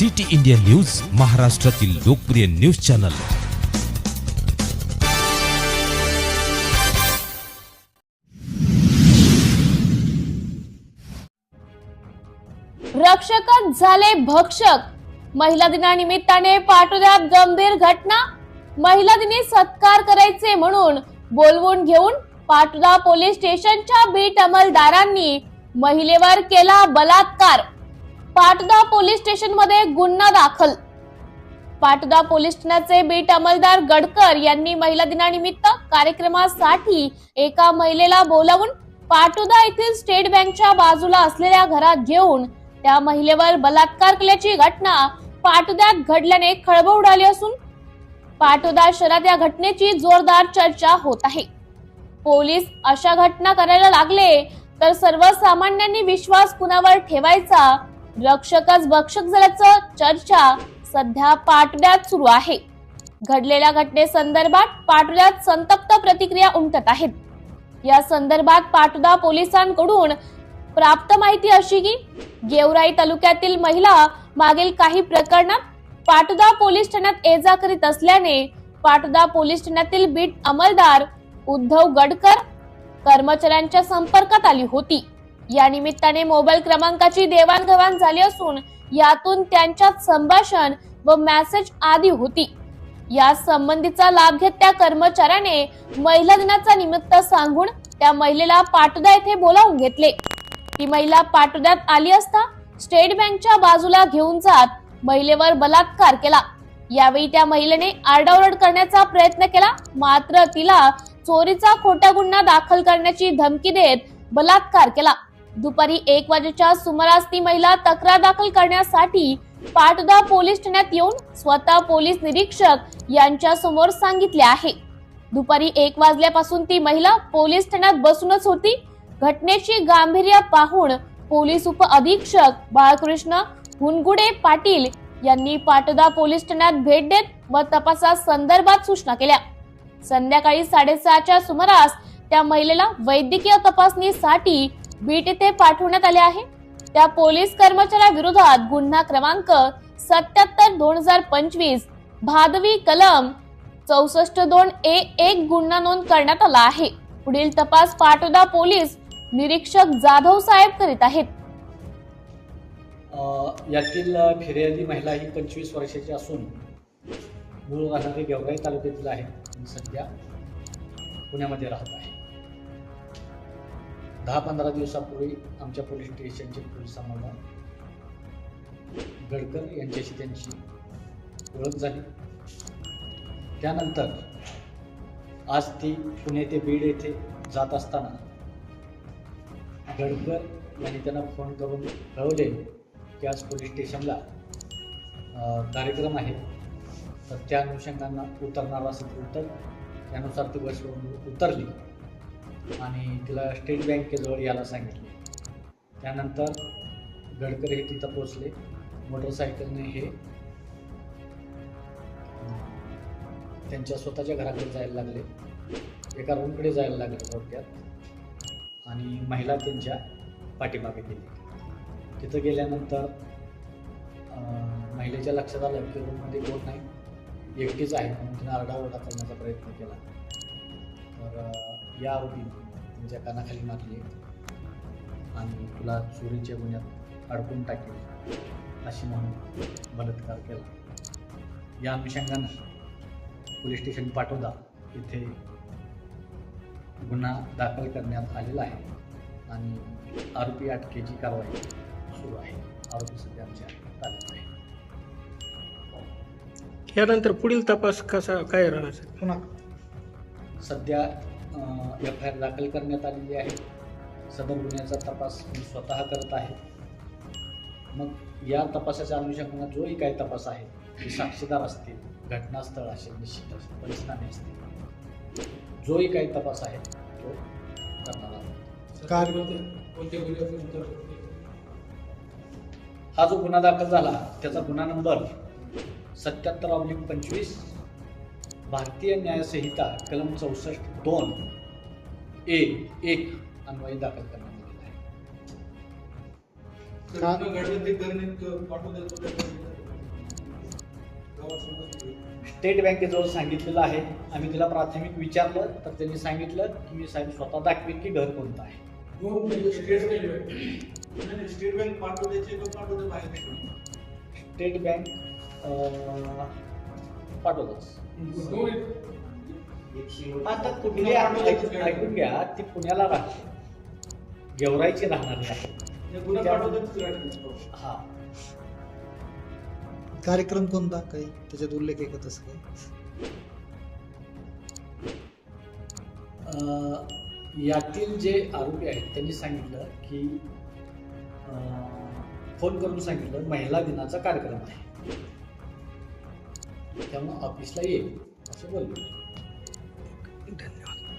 City India news महाराष्ट्रातील लोकप्रिय news channel. रक्षकच झाले भक्षक. महिला दिनानिमित्ताने पाटोद्यात गंभीर घटना. महिला दिनी सत्कार करायचे म्हणून बोलवून घेऊन पाटोदा पोलीस स्टेशनच्या बीट अंमलदारांनी महिलेवर केला बलात्कार. पाटदा पोलीस स्टेशनमध्ये गुन्हा दाखल. पाटोदा पोलीस ठाण्याचे बीट अंमलदार गडकर यांनी महिला दिनानिमित्त कार्यक्रमासाठी एका महिलेला बोलावून पाटोदा येथील स्टेट बँकच्या बाजूला असलेल्या घरात घेऊन त्या महिलेवर बलात्कार केल्याची घटना पाटोद्यात घडल्याने खळबळ उडाली असून पाटोदा शहरात या घटनेची जोरदार चर्चा होत आहे. पोलीस अशा घटना करायला लागले तर सर्वसामान्यांनी विश्वास कुणावर ठेवायचा? रक्षकच भक्षक झाल्याचं चर्चा सध्या पाटव्यात सुरू आहे. घडलेल्या घटनेसंदर्भात पाटोद्यात संतप्त प्रतिक्रिया उमटत आहेत. या संदर्भात पाटोदा पोलिसांकडून प्राप्त माहिती अशी की गेवराई तालुक्यातील महिला मागील काही प्रकरणात पाटोदा पोलीस ठाण्यात ये जा करीत असल्याने पाटोदा पोलीस ठाण्यातील बीट अंमलदार उद्धव गडकर कर्मचाऱ्यांच्या संपर्कात आली होती. या निमित्ताने मोबाईल क्रमांकाची देवाणघेवाण झाली असून यातून त्यांच्यात संभाषण व मेसेज आदी होती. या संबंधीचा लाभ घेत त्या कर्मचाऱ्याने महिला दिनाचा निमित्त सांगून त्या महिलेला पाटोदा येथे बोलावून घेतले. ती महिला पाटोद्यात आली असता स्टेट बँकच्या बाजूला घेऊन जात महिलेवर बलात्कार केला. यावेळी त्या महिलेने आरडाओरड करण्याचा प्रयत्न केला मात्र तिला चोरीचा खोटा गुन्हा दाखल करण्याची धमकी देत बलात्कार केला. दुपारी एक वाजेच्या सुमारास ती महिला तक्रार दाखल करण्यासाठी पाटोदा पोलीस ठाण्यात येऊन स्वतः पोलीस निरीक्षक यांच्या समोर सांगितले आहे. दुपारी एक वाजल्यापासून ती महिला पोलीस ठाण्यात बसूनच होती. घटनेची गांभीर्य पाहून पोलीस उप अधीक्षक बाळकृष्ण हुनगुडे पाटील यांनी पाटोदा पोलीस ठाण्यात भेट देत व तपासा संदर्भात सूचना केल्या. संध्याकाळी साडेसहाच्या सुमारास त्या महिलेला वैद्यकीय तपासणीसाठी बीट येथे पाठवण्यात आले आहे. त्या पोलीस कर्मचाऱ्याविरोधात गुन्हा क्रमांक सत्याहत्तर दोन हजार पंचवीस भादवी कलम चौसष्ट दोन ए एक गुन्हा नोंद करण्यात आला आहे. पुढील तपास पाटोदा पोलीस निरीक्षक जाधव साहेब करीत आहेत. यातील फिर्यादी महिला ही पंचवीस वर्षाची असून मूळ राहणारी गेवराई तालुक्यातील आहे. सध्या पुण्यामध्ये राहत आहे. दहा पंधरा दिवसापूर्वी आमच्या पोलीस स्टेशनचे पोलिसांना गडकर यांच्याशी त्यांची ओळख झाली. त्यानंतर आज ती पुणे ते बीड येथे जात असताना गडकर यांनी त्यांना फोन करून कळवले की आज पोलीस स्टेशनला कार्यक्रम आहे. तर त्या अनुषंगानं उतरणार असेल तर उतर त्यानुसार ती बसवरून उतरली. आणि तिला स्टेट बँकेजवळ यायला सांगितले. त्यानंतर गडकर हे तिथं पोचले मोटरसायकलने हे त्यांच्या स्वतःच्या घराकडे जायला लागले. एका रूमकडे जायला लागले थोडक्यात. आणि महिला त्यांच्या पाठीमागे गेली. तिथं गेल्यानंतर महिलेच्या लक्षात आलं की रूममध्ये कोण नाही. एकटीच आहे म्हणून तिने आरडाओरडा करण्याचा प्रयत्न केला. तर या आरोपीने त्यांच्या कानाखाली मारली. आणि तुला चोरीच्या गुन्ह्यात अडकून टाकेल अशी म्हणून बलात्कार केला. या अनुषंगानं पोलीस स्टेशन पाटोदा इथे गुन्हा दाखल करण्यात आलेला आहे आणि आरोपी अटकेची कारवाई सुरू आहे. आरोपी सध्या आमच्या ताब्यात आहे. यानंतर पुढील तपास कसा काय राहणार? पुन्हा सध्या एफ आय आर दाखल करण्यात आलेली आहे. सदर गुन्ह्याचा तपास मी स्वतः करत आहे. मग या तपासाच्या अनुषंगानं जोही काही तपास आहे ते साक्षीदार असतील घटनास्थळ असेल निश्चित असेल परिस्थिती असतील जोही काही तपास आहे तो करणार आहोत हा जो गुन्हा दाखल झाला त्याचा गुन्हा नंबर सत्याहत्तर ऑब्लिक पंचवीस भारतीय न्यायसंहिता कलम चौसष्ट दोन ए एक अन्वये दाखल करण्यात आलेला आहे. घडलं ते करणे पाठवून स्टेट बँकेजवळ सांगितलेलं आहे. आम्ही तिला प्राथमिक विचारलं तर त्यांनी सांगितलं की मी साहेब स्वतः दाखवेन की घर कोणतं आहे. स्टेट बँक पाठवण्याचे का पाठवते बाहेर स्टेट बँक अं, पाठवतच. आता कुठली ऐक- ऐकून घ्या ती पुण्याला राहते. गेवराईची राहणारी पाठवतात हा. कार्यक्रम कोणता? काही त्याच्यात उल्लेख आहे का तसं काही? यातील जे आरोपी आहेत त्यांनी सांगितलं की फोन करून सांगितलं महिला दिनाचा कार्यक्रम आहे. त्यामुळे ऑफिसला येईल. असं बोललो. धन्यवाद.